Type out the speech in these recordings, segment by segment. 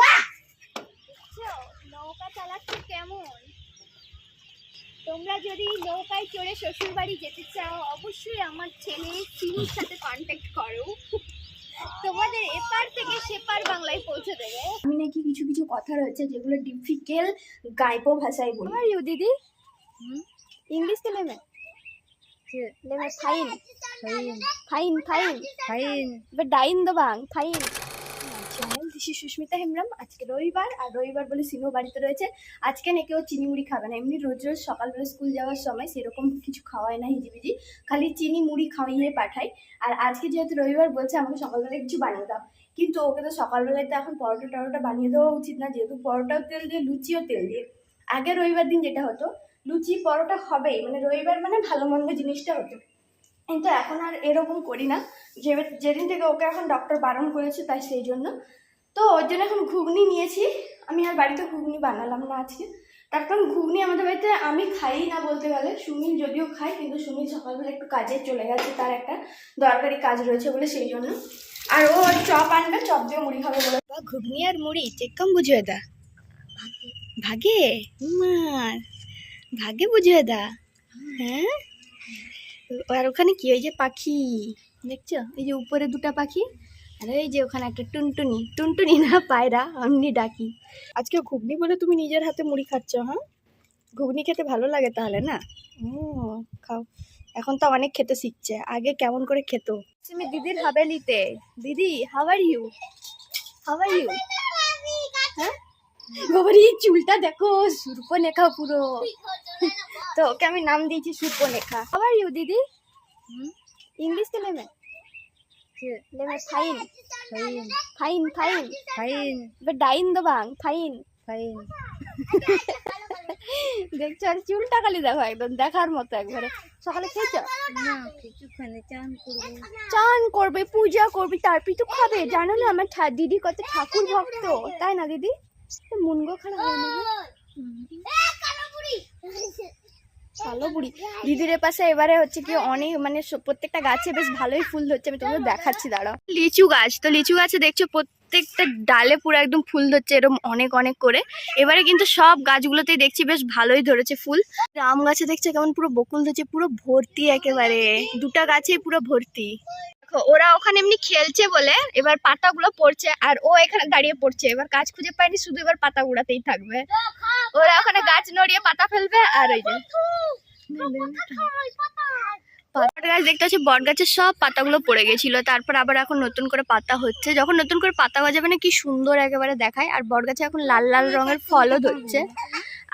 না নৌকা কেমন? তোমরা যদি নৌকায় চড়ে শ্বশুর বাড়ি যেতে চাও অবশ্যই আমার ছেলে চিনির সাথে কন্ট্যাক্ট করো। তোমাদের এপার থেকে সেপার বাংলায় পৌঁছে দেবে। আমি নাকি কিছু কিছু কথা রয়েছে যেগুলো ডিফিকেল গাইপো ভাষায় বলি। আর দিদি? ইংলিশ তো নেবে? ফাইন। ফাইন। ফাইন ফাইন এবার ডাইন দেবাং ফাইন। দিশি সুস্মিতা হেমব্রাম আজকে রবিবার আর রবিবার বলে সিনো বাড়িতে রয়েছে। আজকে নাকি ও চিনি মুড়ি খাবে না। এমনি রোজ রোজ সকালবেলা স্কুল যাওয়ার সময় সেরকম কিছু খাওয়ায় না হিজিবিজি। খালি চিনি মুড়ি খাওয়িয়ে পাঠায়। আর আজকে যেহেতু রবিবার বলছে আমাকে সকালবেলা কিছু বানিয়ে দাও। কিন্তু ওকে তো সকালবেলায় তো এখন পরোটা টরোটা বানিয়ে দেওয়া উচিত না। যেহেতু পরোটাও তেল দিয়ে লুচিও তেল দিয়ে। আগে রবিবার দিন যেটা হতো লুচি পরোটা হবেই মানে রবিবার মানে ভালো মন্দ জিনিসটা হতো। কিন্তু এখন আর এরকম করি না। যে যেদিন থেকে ওকে এখন ডক্টর বারণ করেছে তাই সেই জন্য। তো ওর জন্য এখন ঘুগনি নিয়েছি। আমি আর বাড়িতে ঘুগনি বানালাম না আজকে। তার কারণ ঘুগনি আমাদের বাড়িতে আমি খাই না বলতে গেলে। সুনীল যদিও খাই কিন্তু সুনীল সকালবেলা একটু কাজে চলে গেছে। তার একটা দরকারি কাজ রয়েছে বলে সেই জন্য। আর ও চপ আনবে, চপ দিয়ে মুড়ি খাবে বলে। ঘুগনি আর মুড়ি চেকম বুঝিয়ে দা ভাগে মার ভাগে বুঝিয়ে দা। হ্যাঁ। আর ওখানে কি ওই যে পাখি দেখছ? এই যে উপরে দুটো পাখি আর এই যে ওখানে একটা টুনটুনি। টুনটুনি না পায়রা এমনি ডাকি। আজকে ঘুগনি বলে তুমি নিজের হাতে মুড়ি খাচ্ছ হ্যাঁ? ঘুগনি খেতে ভালো লাগে তাহলে না? ও খাও। এখন তো অনেক খেতে শিখছে আগে কেমন করে খেত? তুমি দিদির হাবেলিতে। দিদি how are you how are you হ্যাঁ? বাবারি চুলটা দেখো সুর্পনেখা পুরো। তো ওকে আমি নাম দিয়েছি সুর্পনেখা আর ইউ দিদি? ইংলিশ তো নেবে? নেবে ফাইন ফাইন ফাইন ফাইন এবার ডাইন দেবাং ফাইন ফাইন দেখছ আর চুলটা খালি দেখো একদম দেখার মতো একবারে। সকালে খেয়েছো? চান করবে পূজা করবে তারপরে তো খাবে। জানো না আমার ঠা- দিদি কত ঠাকুর ভক্ত তাই না দিদি? দিদির এবারে হচ্ছে কি অনেক মানে প্রত্যেকটা গাছে বেশ ভালোই ফুল ধরছে দেখাচ্ছি, দাঁড়াও। লিচু গাছ, তো লিচু গাছে দেখছ প্রত্যেকটা ডালে পুরো একদম ফুল ধরছে অনেক অনেক করে। এবারে কিন্তু সব গাছগুলোতেই দেখছি বেশ ভালোই ধরেছে ফুল। আম গাছে দেখছে কেমন পুরো বকুল ধরছে, পুরো ভর্তি একেবারে। দুটা গাছেই পুরো ভর্তি। ওরা ওখানে এমনি খেলছে বলে এবার পাতাগুলো পড়ছে আর ও এখানে দাঁড়িয়ে পড়ছে। এবার গাছ খুঁজে পায়নি, শুধু এবার পাতা উড়াতেই থাকবে। ওরা ওখানে গাছ নড়িয়ে পাতা ফেলবে আর ওই যে বট গাছ দেখতে পাচ্ছি, বট গাছের সব পাতাগুলো পড়ে গেছিল। তারপর আবার এখন নতুন করে পাতা হচ্ছে। যখন নতুন করে পাতা গজাবে না, কি সুন্দর একেবারে দেখায়। আর বট এখন লাল লাল রঙের ফলও ধরছে।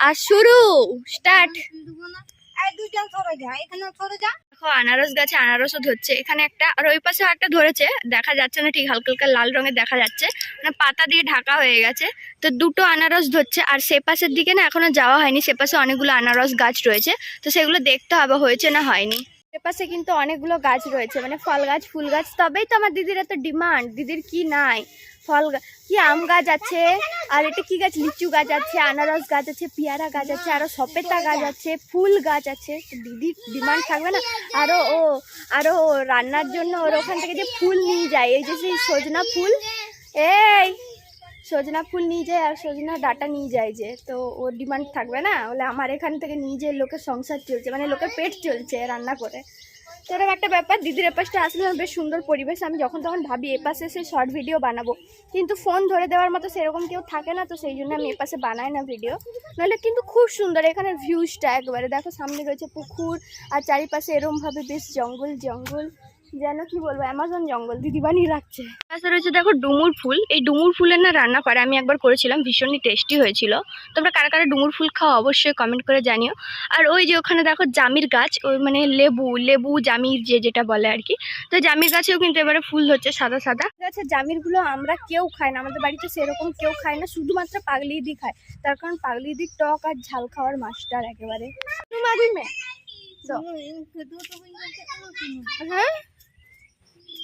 আর শুরু, স্টার্ট। আনারস গাছে আনারসও ধরছে। এখানে একটা, আর ওই পাশে একটা ধরেছে, দেখা যাচ্ছে না ঠিক, হালকা হালকা লাল রঙের দেখা যাচ্ছে। মানে পাতা দিয়ে ঢাকা হয়ে গেছে। তো দুটো আনারস ধরছে, আর সে পাশের দিকে না এখনও যাওয়া হয়নি, সে পাশে অনেকগুলো আনারস গাছ রয়েছে। তো সেগুলো দেখতে হবে, হয়েছে না হয়নি। পাশে কিন্তু অনেকগুলো গাছ রয়েছে মানে ফল গাছ, ফুল গাছ, তবেই তো আমার দিদির এত ডিমান্ড, দিদির কি নাই? ফল কি আম গাছ আছে, আর এটা কি গাছ? লিচু গাছ আছে, আনারস গাছ আছে, পেয়ারা গাছ আছে, আরও সপেতা গাছ আছে, ফুল গাছ আছে। তো দিদির ডিমান্ড থাকবে না? আরও ও, আরও রান্নার জন্য ওর ওখান থেকে যে ফুল নিয়ে যায়, এই যে সেই সজনা ফুল, এই সজনা ফুল নিয়ে যায় আর সজনা ডাটা নিয়ে যায় যে, তো ওর ডিমান্ড থাকবে না? বলে আমার এখান থেকে নিয়ে লোকের সংসার চলছে মানে লোকের পেট চলছে রান্না করে। তো এরকম একটা ব্যাপার, দিদির এপাশটা আসলে বেশ সুন্দর পরিবেশ। আমি যখন তখন ভাবি, এপাশে সে শর্ট ভিডিও বানাবো। কিন্তু ফোন ধরে দেওয়ার মতো সেরকম কেউ থাকে না, তো সেই জন্য আমি এপাশে বানাই না ভিডিও নাহলে কিন্তু খুব সুন্দর, এখানে ভিউজটা একবারে। দেখো সামনে রয়েছে পুকুর, আর চারিপাশে এরমভাবে বেশ জঙ্গল জঙ্গল। যেন কি বলব অ্যামাজন জঙ্গল দিদি বানিয়ে রাখছে। পাশে রয়েছে দেখো ডুমুর ফুল। এই ডুমুর ফুলের না রান্না করে আমি একবার করেছিলাম ভীষণই টেস্টি হয়েছিল। তোমরা কারা কারা ডুমুর ফুল খাও অবশ্যই কমেন্ট করে জানিও। আর ওই যে ওখানে দেখো জামির গাছ ওই মানে লেবু লেবু জামির যে যেটা বলে আর কি। তো জামির গাছেও কিন্তু এবারে ফুল ধরছে সাদা সাদা। গাছে জামিরগুলো আমরা কেউ খাই না আমাদের বাড়িতে সেরকম কেউ খায় না শুধুমাত্র পাগলি দি খায়। তার কারণ পাগলি দি টক আর ঝাল খাওয়ার মাস্টার একেবারে। হ্যাঁ?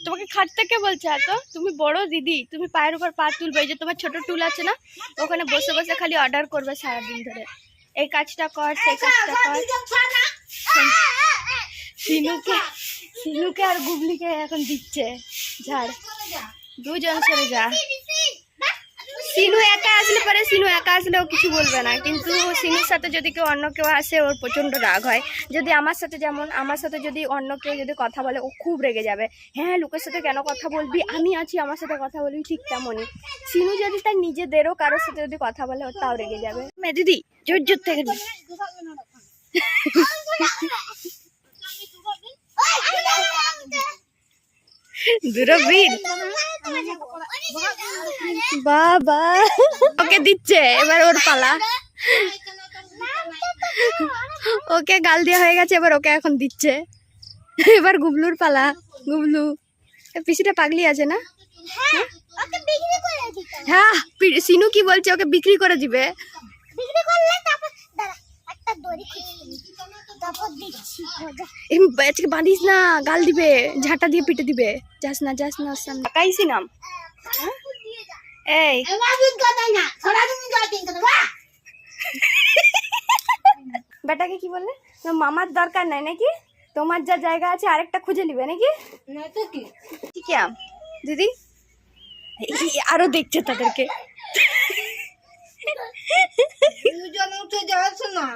তোমাকে খাটতে কে বলছে এত? তুমি বড় দিদি, তুমি পায়ের উপর পা তুলবে যে তোমার ছোট টুল আছে না, ওখানে বসে বসে খালি অর্ডার করবে সারাদিন ধরে। এই কাজটা কর, সেই কাজটা কর। সিনুকে সিনুকে আর গুবলিকে এখন দিচ্ছে। ঝাড়। দুজন সরে যা। সিনু একা আসলে পরে সিনু একা আসলে ও কিছু বলবে না। কিন্তু সিনুর সাথে যদি কেউ অন্য কেউ আসে ওর প্রচণ্ড রাগ হয়। যদি আমার সাথে যেমন আমার সাথে যদি অন্য কেউ যদি কথা বলে ও খুব রেগে যাবে। হ্যাঁ লোকের সাথে কেন কথা বলবি? আমি আছি আমার সাথে কথা বলবি ঠিক তেমনই। সিনু যদি তার নিজেদেরও কারোর সাথে যদি কথা বলে ও তাও রেগে যাবে। মে দিদি জোর জোর থেকে দিদি। দূরবীন বাবা। ওকে দিচ্ছে, এবার ওর পালা। ওকে গাল দেওয়া হয়ে গেছে, এবার ওকে এখন দিচ্ছে। এবার গুবলুর পালা, গুবলু। পিসিটা পাগলি আছে না? হ্যাঁ সিনু কি বলছে, ওকে বিক্রি করে দিবে। একটা দড়ি খুঁজে নিই। তারপর দিচ্ছি মজা। এই আজকে বাঁধিস না গাল দিবে ঝাঁটা দিয়ে পিটে দিবে। যাস না যাস না ওর সামনে। কাইছি নাম? এই। এবার দুধ কথা না ছড়া তুমি জল তিন কথা বা বেটাকে কি বললে? তোমার মামার দরকার নাই নাকি? তোমার যা জায়গা আছে আরেকটা খুঁজে নিবে নাকি? না তো কি ঠিক আম? দিদি? এই, আরও দেখছে তাদেরকে। দুজন উঠে না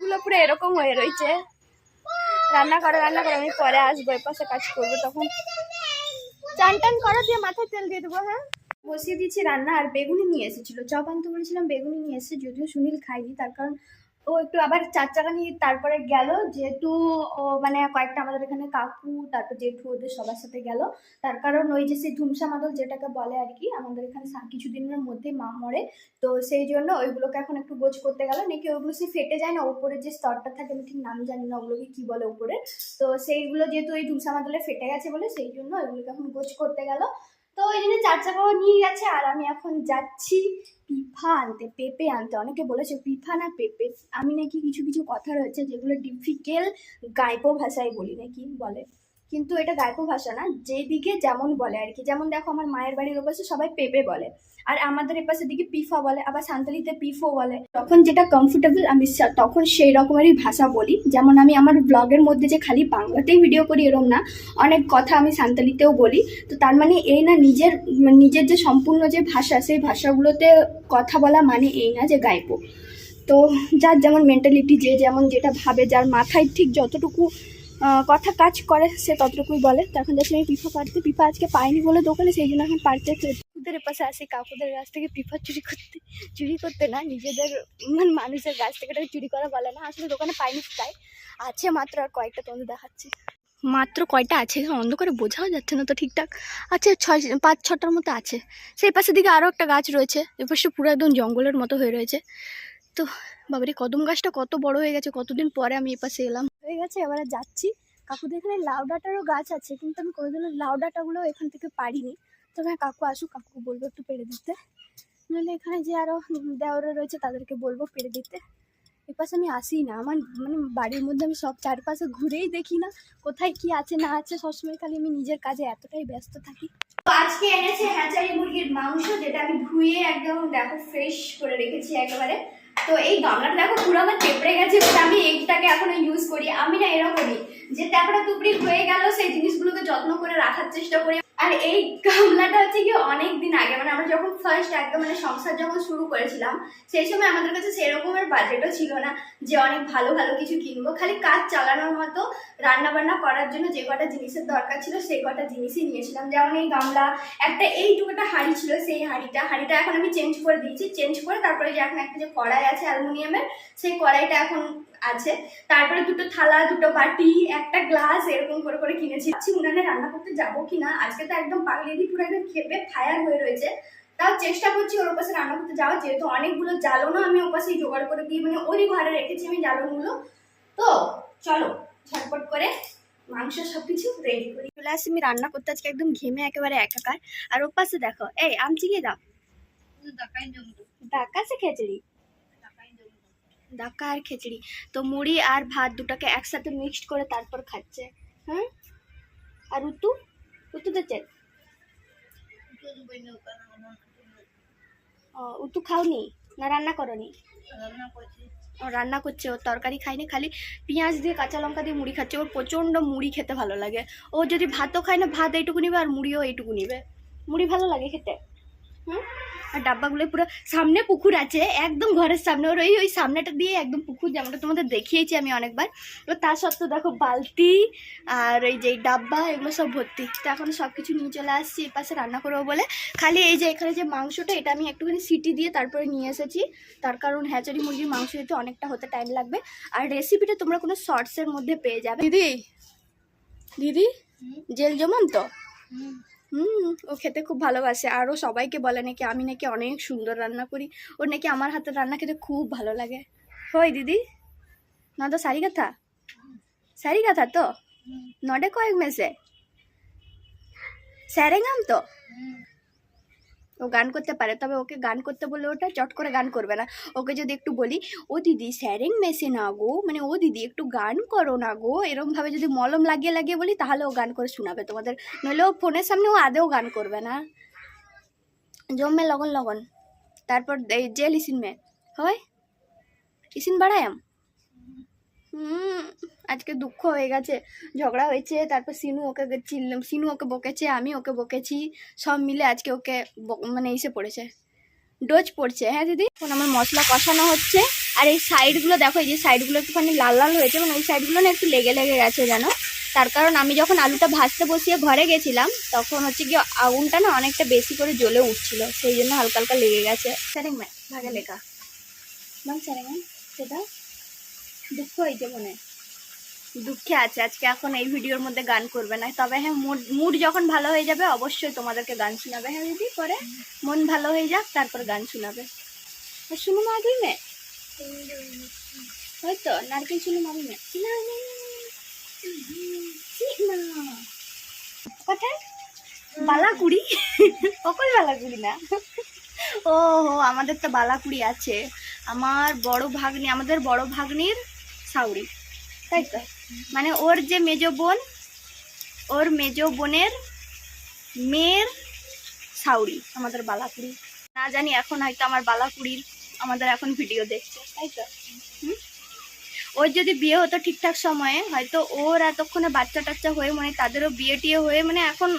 গুলো পুরো এরকম হয়ে রয়েছে। রান্না করে রান্না করে আমি পরে আসব পাশে কাজ করব তখন। চান টান করা দিয়ে মাথায় তেল দিয়ে দেবো হ্যাঁ? বসিয়ে দিয়েছি রান্না আর বেগুনি নিয়ে এসেছিল। চপ আনতে বলেছিলাম বেগুনি নিয়ে এসেছে যদিও সুনীল খাইনি তার কারণ ও একটু আবার চার চাকা নিয়ে তারপরে গেল যেহেতু মানে কয়েকটা আমাদের এখানে কাকু, তারপর জেঠু ওদের সবার সাথে গেল। তার কারণ ওই যে সেই ধুমসা মাদল যেটাকে বলে আর কি, আমাদের এখানে কিছুদিনের মধ্যে মা মরে। তো সেই জন্য ওইগুলোকে এখন একটু গোছ করতে গেল। নাকি ওইগুলো সে ফেটে যায় না উপরে যে স্তরটা থাকে, আমি ঠিক নাম জানি না ওগুলোকে কি বলে ওপরে। তো সেইগুলো যেহেতু ওই ধুমসা মাদলে ফেটে গেছে বলে, সেই জন্য ওইগুলোকে এখন গোছ করতে গেল। তো ওই জন্য চার চাকাও নিয়ে গেছে, আর আমি এখন যাচ্ছি পিফা আনতে, পেঁপে আনতে। অনেকে বলেছে পিফা না পেঁপে। আমি নাকি কিছু কিছু কথা রয়েছে যেগুলো ডিফিকেল গাইপো ভাষায় বলি নাকি, বলে। কিন্তু এটা গাইপো ভাষা না, যেদিকে যেমন বলে আর কি। যেমন দেখো আমার মায়ের বাড়ির ওপাশে সবাই পেঁপে বলে। আর আমাদের এপাশের দিকে পিফা বলে, আবার সান্তালিতে পিফো বলে। তখন যেটা কমফোর্টেবল আমি তখন সেই রকমেরই ভাষা বলি। যেমন আমি আমার ব্লগের মধ্যে যে খালি বাংলাতেই ভিডিও করি এরম না, অনেক কথা আমি সান্তালিতেও বলি। তো তার মানে এই না নিজের নিজের যে সম্পূর্ণ যে ভাষা, সেই ভাষাগুলোতে কথা বলা মানে এই না যে গাইবো। তো যার যেমন মেন্টালিটি যে যেমন যেটা ভাবে, যার মাথায় ঠিক যতটুকু কথা কাজ করে, সে ততটুকুই বলে। তখন যাচ্ছি আমি পিফা পাড়তে পিফা আজকে পাইনি বলে দোকানে, সেই জন্য এখন পাড়তে কাকুদের পাশে আসি কাকুদের কাছ থেকে পিফা চুরি করতে চুরি করতে না নিজেদের মানে মানুষের গাছ থেকে চুরি করা বলে না। আসলে দোকানে পাইনি তাই। আছে মাত্র আর কয়েকটা তোমাদের দেখাচ্ছি। মাত্র কয়টা আছে? অন্ধকারে বোঝাও যাচ্ছে না তো ঠিকঠাক। আছে ছয় পাঁচ ছটার মতো আছে। সেই পাশের দিকে আরও একটা গাছ রয়েছে এপাশে পুরো একদম জঙ্গলের মতো হয়ে রয়েছে। তো বাবারে কদম গাছটা কত বড় হয়ে গেছে কতদিন পরে আমি এপাশে এলাম। হয়ে গেছে এবারে যাচ্ছি। কাকুদের এখানে লাউ ডাঁটারও গাছ আছে কিন্তু আমি কোনোদিনও লাউ ডাঁটাগুলো এখান থেকে পারিনি। তবে কাকু আসুক কাকু বলব একটু পেরে দিতে। নাহলে এখানে যে আরও দেওয়ারা রয়েছে, তাদেরকে বলব পেরে দিতে। এপাশে আমি আসি না, আমার মানে বাড়ির মধ্যে আমি সব চারপাশে ঘুরেই দেখি না, কোথায় কি আছে, না আছে, সবসময় খালি আমি নিজের কাজে এতটাই ব্যস্ত থাকি। আজকে এনেছে হ্যাচারি মুরগির মাংস, যেটা আমি ধুয়ে একদম দেখো ফ্রেশ করে রেখেছি একেবারে। তো এই গামলাটা দেখো পুরো আমার টেপড়ে গেছে, but আমি এইটাকে এখনও ইউজ করি। আমি না এরকমই, যে ট্যাপড়া টুপড়ি হয়ে গেল, সেই জিনিসগুলোকে যত্ন করে রাখার চেষ্টা করি। আর এই গামলাটা হচ্ছে কি অনেক দিন আগে মানে আমরা যখন ফার্স্ট একদম মানে সংসার যখন শুরু করেছিলাম, সেই সময় আমাদের কাছে সেরকমের বাজেটও ছিল না যে অনেক ভালো ভালো কিছু কিনবো, খালি কাজ চালানোর মতো রান্না বান্না করার জন্য যে কটা জিনিসের দরকার ছিল সেই কটা জিনিসই নিয়েছিলাম। যেমন এই গামলা, একটা এইটুকুটা হাঁড়ি ছিল সেই হাঁড়িটা। হাঁড়িটা এখন আমি চেঞ্জ করে দিয়েছি চেঞ্জ করে তারপরে যে এখন একটা যে কড়াই আছে অ্যালুমিনিয়ামের, সেই কড়াইটা এখন আছে। তারপরে দুটো থালা, দুটো বাটি, একটা গ্লাস এরকম করে করে কিনেছি। উনানে রান্না করতে যাব কিনা? আজকে তো একদম পাগলি দিয়ে পুরো একদম খেপে ফায়ার হয়ে রয়েছে। তাও চেষ্টা করছি ওর পাশে রান্না করতে যাওয়া যেহেতু অনেকগুলো জ্বালনও আমি ওর পাশেই জোগাড় করে দিয়ে মানে ওরই ঘরে রেখেছি আমি জ্বালনগুলো। তো চলো, ঝটপট করে মাংস সবকিছু রেডি করি। চলে আসছি আমি রান্না করতে, আজকে একদম ঘেমে একেবারে একাকার। আর ওর পাশে দেখো, এই আমচি গিয়ে দাও? ডাকা সে খিচড়ি? ডাকা আর খিচড়ি। তো মুড়ি আর ভাত দুটাকে একসাথে মিক্সড করে তারপর খাচ্ছে। হ্যাঁ আর উতু উতু দিচ্ছে? দুধ ও, উতু খাওনি না রান্না করনি? রান্না করছি। ও তরকারি খায়নি খালি পেঁয়াজ দিয়ে কাঁচা লঙ্কা দিয়ে মুড়ি খাচ্ছে। ওর প্রচণ্ড মুড়ি খেতে ভালো লাগে। ও যদি ভাতও খায় না ভাত এইটুকু নিবে আর মুড়িও এইটুকু নিবে। মুড়ি ভালো লাগে খেতে। হুম? আর ডাব্বাগুলো পুরো সামনে পুকুর আছে একদম ঘরের সামনে। ওর ওই ওই সামনেটা দিয়ে একদম পুকুর যেমনটা তোমাদের দেখিয়েছি আমি অনেকবার। তো তা সত্ত্বেও দেখো বালতি আর এই যে ডাব্বা এগুলো সব ভর্তি। তো এখন সব কিছু নিয়ে চলে আসছি এ পাশে রান্না করব বলে। খালি এই যে এখানে যে মাংসটা এটা আমি একটুখানি সিটি দিয়ে তারপরে নিয়ে এসেছি। তার কারণ হ্যাচারি মুরগির মাংস দিতে অনেকটা হতে টাইম লাগবে। আর রেসিপিটা তোমরা কোনো শর্টসের মধ্যে পেয়ে যাবে। দিদি? দিদি? জেল যেমন তো হুম, ও খেতে খুব ভালোবাসে। আরও সবাইকে বলে নাকি আমি নাকি অনেক সুন্দর রান্না করি। ওর নাকি আমার হাতের রান্না খেতে খুব ভালো লাগে। হই, দিদি। না তো সারি কথা সারি কথা তো? নডে কয়েক মেসে? স্যারেঙ্গাম তো? ও গান করতে পারে, তবে ওকে গান করতে বললে ওটা চট করে গান করবে না। ওকে যদি একটু বলি, ও দিদি, স্যারেং মেসে না গো মানে ও দিদি, একটু গান করো না গো। এরমভাবে যদি মলম লাগিয়ে লাগিয়ে বলি, তাহলে ও গান করে শোনাবে। তোমাদের নইলে ও ফোনের সামনে ও আদেও গান করবে না। জমে লগন লগন তারপর জেল ইসিন মে, হয়? ইসিন বাড়ায়াম? আজকে দুঃখ হয়ে গেছে ঝগড়া হয়েছে তারপর সিনু ওকে চিল্ল- সিনু ওকে বকেছে আমি ওকে বকেছি সব মিলে আজকে ওকে মানে এসে পড়েছে। ডোজ পড়ছে হ্যাঁ দিদি? এখন আমার মশলা কষানো হচ্ছে আর এই সাইডগুলো দেখো এই যে সাইডগুলো একটুখানি লাল লাল হয়েছে মানে ওই সাইডগুলো না একটু লেগে লেগে গেছে জানো? তার কারণ আমি যখন আলুটা ভাজতে বসিয়ে ঘরে গেছিলাম তখন হচ্ছে কি আগুনটা না অনেকটা বেশি করে জ্বলে উঠছিল সেই জন্য হালকা হালকা লেগে গেছে। স্যারেং ম্যাম ভাগে লেখা। ম্যাম স্যারেং ম্যাম সেটা দুঃখ হয়েছে মনে হয়। দুঃখে আছে। আজকে এখন এই ভিডিওর মধ্যে গান করবে না। তবে হ্যাঁ মুড মুড যখন ভালো হয়ে যাবে অবশ্যই তোমাদেরকে গান শোনাবে। হ্যাঁ দিদি পরে মন ভালো হয়ে যাক তারপর গান শোনাবে। আর শুনো মা আগে মে হয়তো নারকেল শুনো মামি মে না, বালাকুড়ি? সকল বালাকুড়ি না। ও হো আমাদের তো বালাকুড়ি আছে। আমার বড় ভাগ্নি আমাদের বড় ভাগ্নির সাউরি। তাই তো? মানে ওর যে মেজ বোন, ওর মেজ বোনের মেয়ের সাউরি আমাদের বালাকুড়ি। না জানি এখন হয়তো আমার বালাকুড়ির, আমাদের এখন ভিডিও দেখছে, তাই তো? ওর যদি বিয়ে হতো ঠিকঠাক সময়ে, হয়তো ওর এতক্ষণে বাচ্চা টাচ্চা হয়ে মানে তাদেরও বিয়ে টিয়ে হয়ে মানে এখন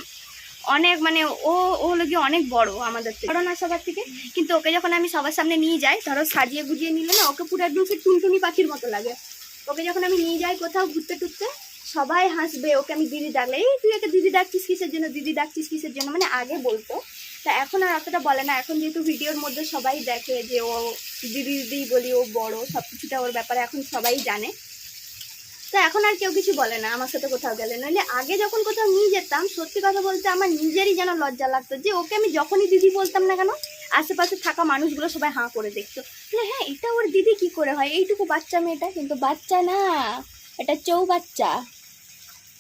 অনেক মানে ও ও হলো গিয়ে অনেক বড় আমাদের থেকে। না সবার থেকে, কিন্তু ওকে যখন আমি সবার সামনে নিয়ে যাই, ধরো সাজিয়ে গুজিয়ে নিলে না, ওকে পুরো একদম সে টুনটুনি পাখির মতো লাগে। ওকে যখন আমি নিয়ে যাই কোথাও ঘুরতে টুরতে, সবাই হাসবে, ওকে আমি দিদি ডাকলে। এই, তুই একটা দিদি ডাকছিস কিসের জন্য? দিদি ডাকছিস কিসের জন্য? মানে আগে বলতো। তা এখন আর অতটা বলে না। এখন যেহেতু ভিডিওর মধ্যে সবাই দেখে যে ও দিদি দিদি বলি, ও বড় সব কিছুটা ওর ব্যাপারে এখন সবাই জানে। তো এখন আর কেউ কিছু বলে না, আমার সাথে কোথাও গেলে। নইলে আগে যখন কোথাও নিয়ে যেতাম, সত্যি কথা বলতে আমার নিজেরই যেন লজ্জা লাগতো যে, ওকে আমি যখনই দিদি বলতাম না কেন আশেপাশে থাকা মানুষগুলো সবাই হাঁ করে দেখতো। হ্যাঁ এটা ওর দিদি কি করে হয়? এইটুকু বাচ্চা মেয়েটা? কিন্তু বাচ্চা না এটা চৌ বাচ্চা।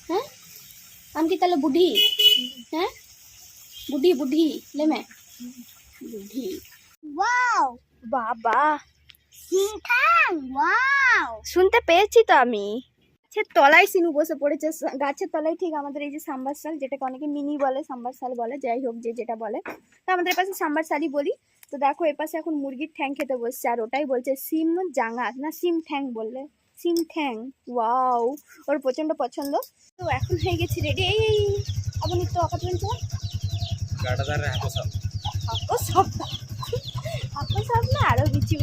হ্যাঁ? আমি কি তাহলে বুড়ি? হ্যাঁ? বুদ্ধি বুদ্ধি লেমে। বুদ্ধি ওয়াও বাবা। শুনতে পেয়েছি তো আমি। গাছের তলায় সিনু বসে পড়েছে। গাছের তলায় ঠিক আমাদের এই যে সাম্বারসাল যেটাকে অনেকে মিনি বলে সাম্বারসাল বলে যাই হোক যে যেটা বলে। তো আমাদের পাশে সাম্বারসালই বলি। তো দেখো এ পাশে এখন মুরগির ঠ্যাং খেতে বসছে আর ওটাই বলছে সিম জাঙা না সিম ঠ্যাং বললে। সিম ঠ্যাং ওয়াও ওর প্রচণ্ড পছন্দ। তো এখন হয়ে গেছি রেডি এই আপনি তো গাডাদারে হাতো সব। না আরও কিছু।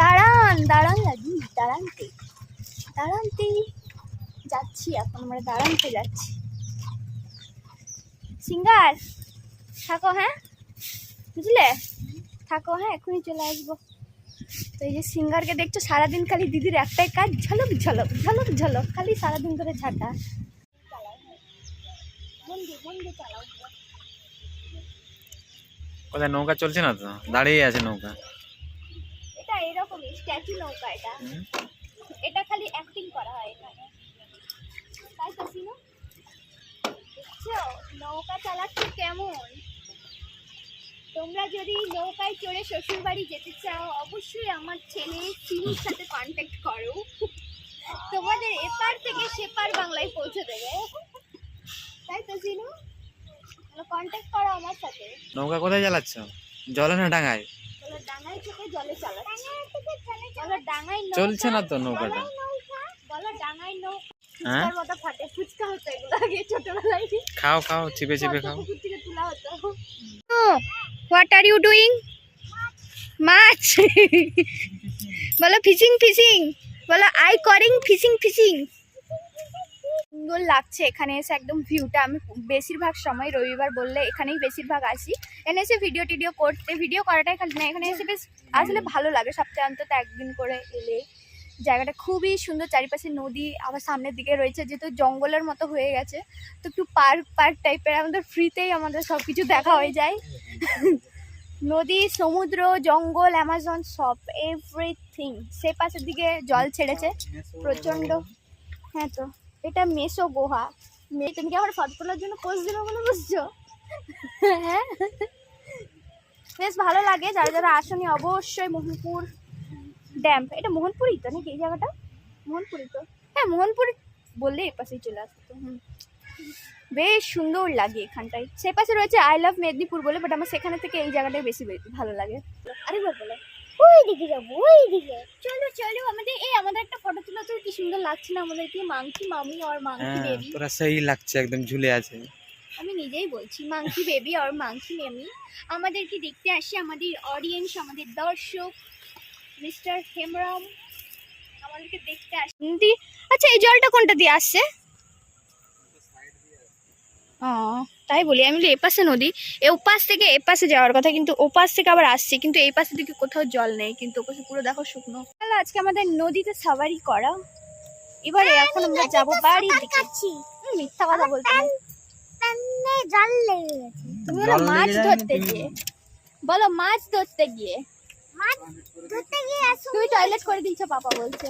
দাঁড়ান দাঁড়ান লাগি দাঁড়ানতে দাঁড়ানতে যাচ্ছি এখন আমরা দাঁড়ানতে যাচ্ছি। সিঙ্গার থাকো হ্যাঁ? বুঝলে? থাকো হ্যাঁ এখনই চলে আসব। তো এই যে সিঙ্গারকে দেখছ সারাদিন খালি দিদির একটাই কাজ ঝলক ঝলক ঝলক ঝলক খালি সারাদিন করে ঝাঁটা। কোথায় নৌকা চলছে না তো? দাঁড়িয়ে আছে নৌকা। এটা এরকমই স্ট্যাচু নৌকা এটা। এটা খালি অ্যাক্টিং করা হয় এখানে। তাই দেখছ নৌকা চালাচ্ছে কেমন? তোমরা যদি নৌকায় চড়ে শ্বশুর বাড়ি যেতে চাও অবশ্যই আমার ছেলে সিনুর সাথে কন্ট্যাক্ট করো। তোমাদের এপার থেকে সেপার বাংলায় পৌঁছে দেবে। তাই তো সিনু? কন্ট্যাক্ট করো আমার সাথে। নৌকা কোথায় চালাচ্ছ? জলে না ডাঙায়? ডাঙায় থেকে জলে চালাচ্ছে। ডাঙায় চলছে না তো নৌকাটা? বলো ডাঙায় নৌকা? হ্যাঁ? ফুচকার মতো ফাটে। ফুচকা হতো এগুলো আগে ছোটবেলায়। খাও খাও চিপে চিপে খাও। থেকে তোলা হতো। হোয়াট আর ইউ ডুইং মাছ। বলো ফিশিং ফিশিং। বলো আই করিং ফিশিং ফিশিং। সুন্দর লাগছে এখানে এসে একদম ভিউটা আমি বেশিরভাগ সময় রবিবার বললে এখানেই বেশিরভাগ আসি। এখানে এসে ভিডিও টিডিও করতে ভিডিও করাটাই খালি না এখানে এসে বেশ আসলে ভালো লাগে। সপ্তাহে অন্তত একদিন করে এলে। জায়গাটা খুবই সুন্দর, চারিপাশে নদী আবার সামনের দিকে রয়েছে, যেহেতু জঙ্গলের মতো হয়ে গেছে, তো একটু পার্ক পার্ক টাইপের আমাদের ফ্রিতেই আমাদের সব কিছু দেখা হয়ে যায়। নদী, সমুদ্র, জঙ্গল অ্যামাজন সব এভরিথিং সে পাশের দিকে জল ছেড়েছে, প্রচণ্ড। হ্যাঁ তো, এটা মেসো গুহা। মে তুমি কি আমার ফটো তোলার জন্য পোজ দেবে বলে বুঝছ হ্যাঁ। বেশ ভালো লাগে, যারা যারা আসনি অবশ্যই মোহনপুর ড্যাম এটা মোহনপুরই তো নাকি এই জায়গাটা? মোহনপুরই তো। হ্যাঁ মোহনপুর বললে এ পাশেই চলে আসতো হুম। বেশ সুন্দর লাগে এখানটায়। সে পাশে রয়েছে আই লাভ মেদিনীপুর বলে বাট আমার সেখানে থেকে এই জায়গাটাই বেশি ভালো লাগে। আরেকবার বলে। ওই দিকে যাব ওই দিকে। চলো চলো আমাদের এই আমাদের একটা ফটো তুলো তো কি সুন্দর লাগছে না আমাদেরকে মাংকি মামি আর মাংকি হ্যাঁ বেবি তোরা সেই লাগছে একদম ঝুলে আছে। আমি নিজেই বলছি মাংকি বেবি আর মাংকি মেমি আমাদেরকে দেখতে আসে আমাদের অডিয়েন্স আমাদের দর্শক মিস্টার হেমরাম আমাদেরকে দেখতে আসে। দি আচ্ছা এই জলটা কোনটা দিয়ে আসছে? ও তাই বলি আমি বলি এপাশে নদী। এ ওপাশ থেকে এপাশে যাওয়ার কথা কিন্তু ওপাশ থেকে আবার আসছে কিন্তু এই পাশে দিকে কোথাও জল নেই কিন্তু ওপাশে পুরো দেখো শুকনো। তাহলে আজকে আমাদের নদীতে সাবারি করা। এবারে এখন আমরা যাব দিকে। মিথ্যা কথা বলতে জল লেগে গেছে। তুমি বলো মাছ ধরতে গিয়ে। বলো মাছ ধরতে গিয়ে। তুমি টয়লেট করে দিচ্ছ পাপা বলছে